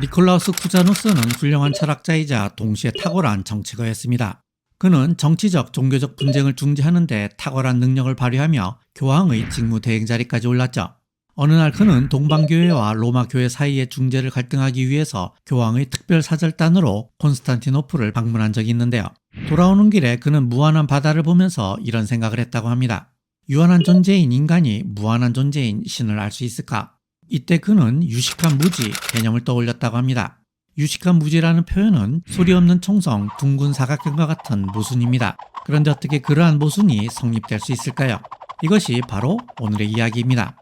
니콜라우스 쿠자누스는 훌륭한 철학자이자 동시에 탁월한 정치가였습니다. 그는 정치적, 종교적 분쟁을 중지하는데 탁월한 능력을 발휘하며 교황의 직무 대행 자리까지 올랐죠. 어느 날 그는 동방교회와 로마교회 사이의 중재를 갈등하기 위해서 교황의 특별 사절단으로 콘스탄티노플을 방문한 적이 있는데요. 돌아오는 길에 그는 무한한 바다를 보면서 이런 생각을 했다고 합니다. 유한한 존재인 인간이 무한한 존재인 신을 알 수 있을까? 이때 그는 유식한 무지 개념을 떠올렸다고 합니다. 유식한 무지라는 표현은 소리 없는 총성, 둥근 사각형과 같은 모순입니다. 그런데 어떻게 그러한 모순이 성립될 수 있을까요? 이것이 바로 오늘의 이야기입니다.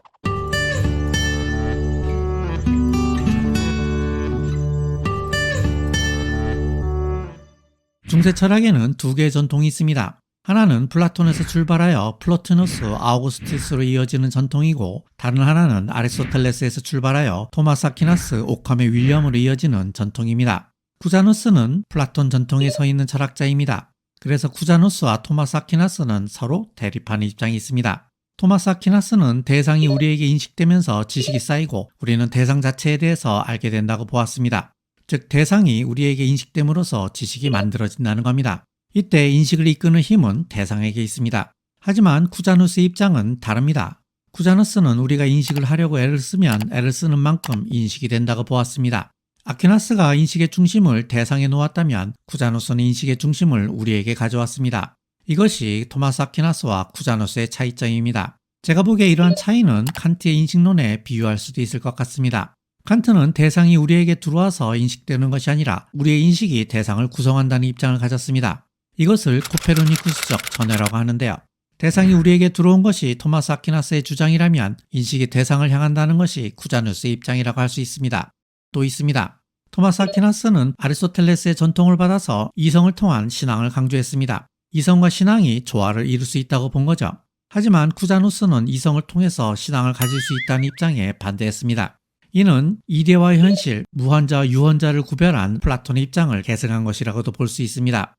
중세 철학에는 두 개의 전통이 있습니다. 하나는 플라톤에서 출발하여 플로티누스, 아우구스티스로 이어지는 전통이고 다른 하나는 아리스토텔레스에서 출발하여 토마스 아퀴나스, 오캄의 윌리엄으로 이어지는 전통입니다. 쿠자누스는 플라톤 전통에 서 있는 철학자입니다. 그래서 쿠자누스와 토마스 아퀴나스는 서로 대립하는 입장이 있습니다. 토마스 아퀴나스는 대상이 우리에게 인식되면서 지식이 쌓이고 우리는 대상 자체에 대해서 알게 된다고 보았습니다. 즉 대상이 우리에게 인식됨으로써 지식이 만들어진다는 겁니다. 이때 인식을 이끄는 힘은 대상에게 있습니다. 하지만 쿠자누스의 입장은 다릅니다. 쿠자누스는 우리가 인식을 하려고 애를 쓰면 애를 쓰는 만큼 인식이 된다고 보았습니다. 아퀴나스가 인식의 중심을 대상에 놓았다면 쿠자누스는 인식의 중심을 우리에게 가져왔습니다. 이것이 토마스 아퀴나스와 쿠자누스의 차이점입니다. 제가 보기에 이러한 차이는 칸트의 인식론에 비유할 수도 있을 것 같습니다. 칸트는 대상이 우리에게 들어와서 인식되는 것이 아니라 우리의 인식이 대상을 구성한다는 입장을 가졌습니다. 이것을 코페르니쿠스적 전해라고 하는데요. 대상이 우리에게 들어온 것이 토마스 아퀴나스의 주장이라면 인식이 대상을 향한다는 것이 쿠자누스의 입장이라고 할 수 있습니다. 또 있습니다. 토마스 아퀴나스는 아리스토텔레스의 전통을 받아서 이성을 통한 신앙을 강조했습니다. 이성과 신앙이 조화를 이룰 수 있다고 본 거죠. 하지만 쿠자누스는 이성을 통해서 신앙을 가질 수 있다는 입장에 반대했습니다. 이는 이데와 현실, 무한자와 유한자를 구별한 플라톤의 입장을 계승한 것이라고도 볼 수 있습니다.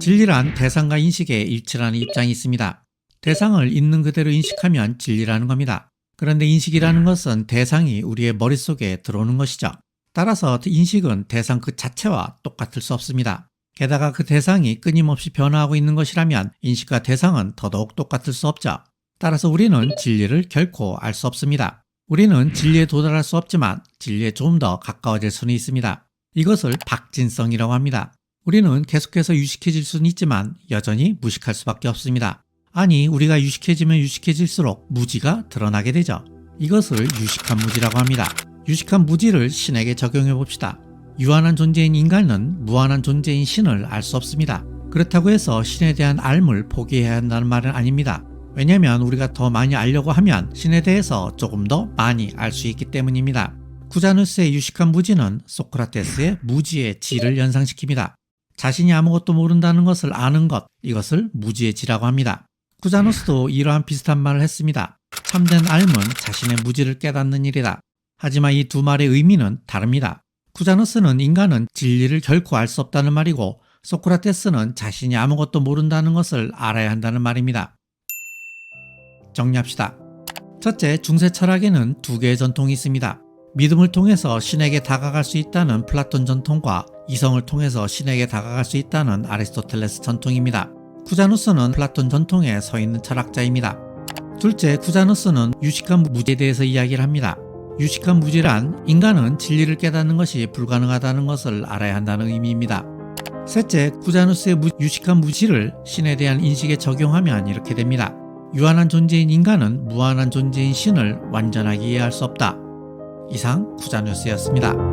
진리란 대상과 인식의 일치라는 입장이 있습니다. 대상을 있는 그대로 인식하면 진리라는 겁니다. 그런데 인식이라는 것은 대상이 우리의 머릿속에 들어오는 것이죠. 따라서 인식은 대상 그 자체와 똑같을 수 없습니다. 게다가 그 대상이 끊임없이 변화하고 있는 것이라면 인식과 대상은 더더욱 똑같을 수 없죠. 따라서 우리는 진리를 결코 알 수 없습니다. 우리는 진리에 도달할 수 없지만 진리에 좀 더 가까워질 수는 있습니다. 이것을 박진성이라고 합니다. 우리는 계속해서 유식해질 수는 있지만 여전히 무식할 수밖에 없습니다. 아니, 우리가 유식해지면 유식해질수록 무지가 드러나게 되죠. 이것을 유식한 무지라고 합니다. 유식한 무지를 신에게 적용해 봅시다. 유한한 존재인 인간은 무한한 존재인 신을 알 수 없습니다. 그렇다고 해서 신에 대한 알을 포기해야 한다는 말은 아닙니다. 왜냐하면 우리가 더 많이 알려고 하면 신에 대해서 조금 더 많이 알 수 있기 때문입니다. 쿠자누스의 유식한 무지는 소크라테스의 무지의 질을 연상시킵니다. 자신이 아무것도 모른다는 것을 아는 것, 이것을 무지의 지라고 합니다. 쿠자누스도 이러한 비슷한 말을 했습니다. 참된 알은 자신의 무지를 깨닫는 일이다. 하지만 이 두 말의 의미는 다릅니다. 쿠자누스는 인간은 진리를 결코 알 수 없다는 말이고 소크라테스는 자신이 아무것도 모른다는 것을 알아야 한다는 말입니다. 정리합시다. 첫째, 중세 철학에는 두 개의 전통이 있습니다. 믿음을 통해서 신에게 다가갈 수 있다는 플라톤 전통과 이성을 통해서 신에게 다가갈 수 있다는 아리스토텔레스 전통입니다. 쿠자누스는 플라톤 전통에 서 있는 철학자입니다. 둘째, 쿠자누스는 유식한 무지에 대해서 이야기를 합니다. 유식한 무지란 인간은 진리를 깨닫는 것이 불가능하다는 것을 알아야 한다는 의미입니다. 셋째, 쿠자누스의 무, 유식한 무지를 신에 대한 인식에 적용하면 이렇게 됩니다. 유한한 존재인 인간은 무한한 존재인 신을 완전하게 이해할 수 없다. 이상 쿠자누스였습니다.